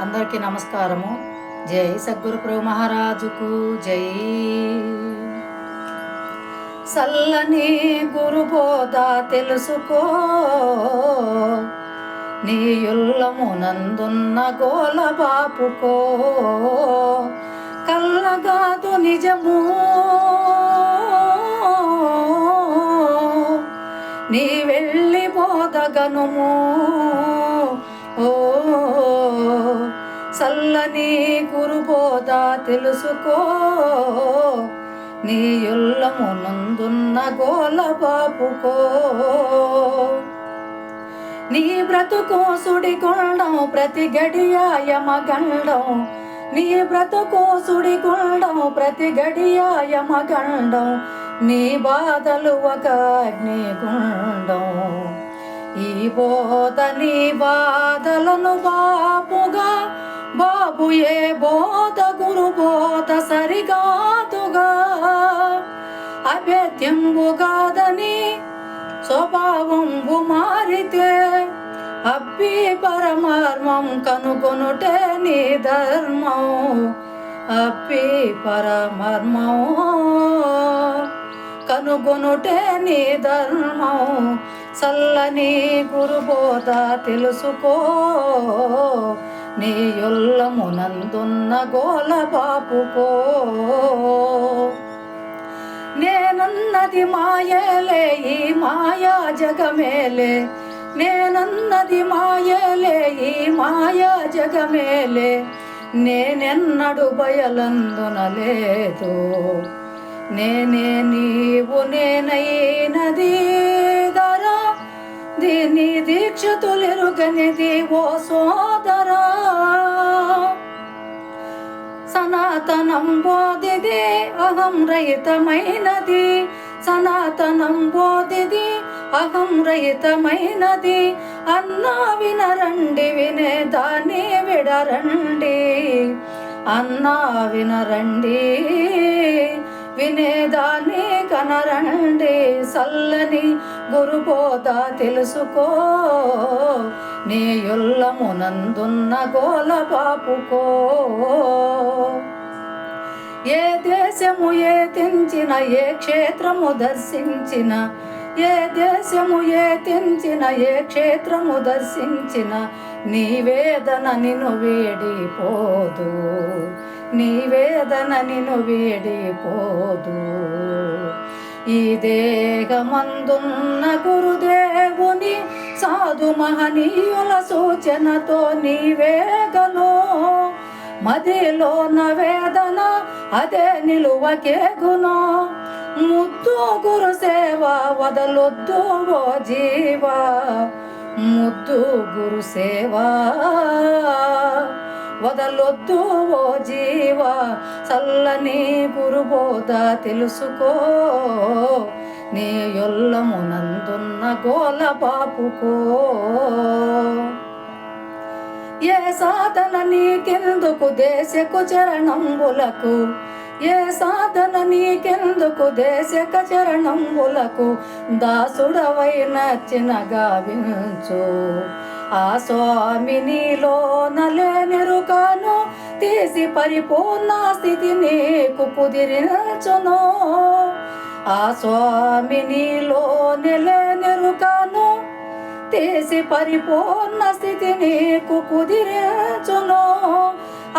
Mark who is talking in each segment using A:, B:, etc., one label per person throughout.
A: అందరికీ నమస్కారము. జై సద్గురు ప్రభు మహారాజుకు జై. సల్లని గురు బోధ తెలుసుకో. నీయుల్లము యుల్లమునందున్న గోల బాపుకో కల్లగాదు నిజము తెలుసుకో. నీ యుల్లమునందున్న గోల బాపుకో నీ బ్రతుకు సుడిగుండం ప్రతి గడియాయమగండం నీ బ్రతుకు సుడిగుండం ప్రతి గడియాయమగండం నీ బాధలు ఒక అగ్నిగుండం. ఈ బోధ నీ బాధలను బాపుగా బాబు ఏ బోధ గురు బోధ సరిగాదుగా అభేద్యంబుగాదని స్వభావంబు మారితే అబ్బి పరమార్మం కనుగొనుటే నీ ధర్మం. అబ్బి పరమర్మం కనుగొనుటే నీ ధర్మం. చల్లని గురుబోధ తెలుసుకో. నీ యొల్లమునందున్న గోల బాపుకో నేనన్నది మాయలే ఈ మాయా జగమేలే. నేనన్నది మాయలే ఈ మాయా జగమేలే. నేనెన్నడు బయలందునలేదు నేనే నీవు నేనైనది దరా దీని దీక్షతులెరుగనిది ఓ సోదరా. సనాతనం బోధిది అహం రహితమైనది. సనాతనం బోధిది అహం రహితమైనది. అన్నా వినరండి వినే దాన్ని విడరండి. అన్నా వినరండి వినేదాన్ని కనరండి. సల్లని గురుబోధ తెలుసుకో. నీ యొల్లమునందున్న గోల పాపుకో. ఏ దేశము ఏ తెంచిన ఏ క్షేత్రము దర్శించిన ఏ దేశము ఏ తెంచిన ఏ క్షేత్రము దర్శించిన నీ వేదన నిన్ను వేడిపోదు. నీ వేదన నిన్ను వేడిపోదు. ఈ దేహమందున్న గురుదేవుని సాధు మహనీయుల సూచనతో నీవేగను మదిలోన వేదన అదే నిలువకేగును ముద్దు గురు సేవ వదలొద్దు ఓ జీవా. ముద్దు గురు సేవా. వదలొద్దు ఓ జీవా చల్లని పురుబోత తెలుసుకో. నీ యొల్లమునందున్న గోల పాపుకో ఏ సాధన నీకెందుకు దేశకు చరణంబులకు? ఏ సాధన నీకెందుకు దేశక చరణంబులకు? దాసుడవై నచ్చిన గావించు ఆ స్వామి నీలో నలే చేసి పరిపూర్ణ స్థితి నీకు కుదిరించును. ఆ స్వామి నీలో నెలనెరుకను తీసి పరిపూర్ణ స్థితి నీకు కుదిరించును.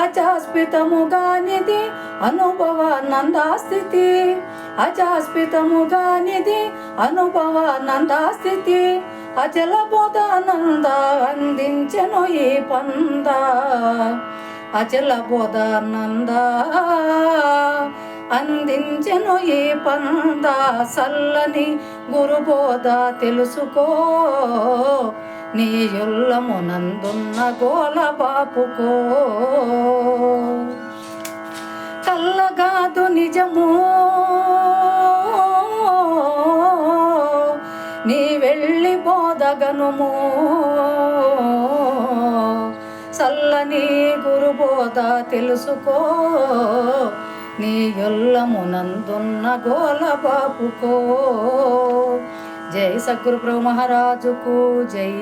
A: అజాస్పితముగానిది అనుభవానందాస్థితి అజాస్పితముగానిది అనుభవానందాస్థితి అచల బోధానంద అందించెను ఈ పంద అచల బోధానంద అందించెను ఈ పంద సల్లని గురుబోధ తెలుసుకో. నీ యొల్లమునందున్న గోల బాపుకో. కల్లగాదు నిజము. నీ వెళ్ళి బోధగనుము. చల్లని గురుబోధ తెలుసుకో. నీ యొల్లమునందున్న గోల బాపుకో. జై సద్గురు ప్రభు మహారాజుకు జై.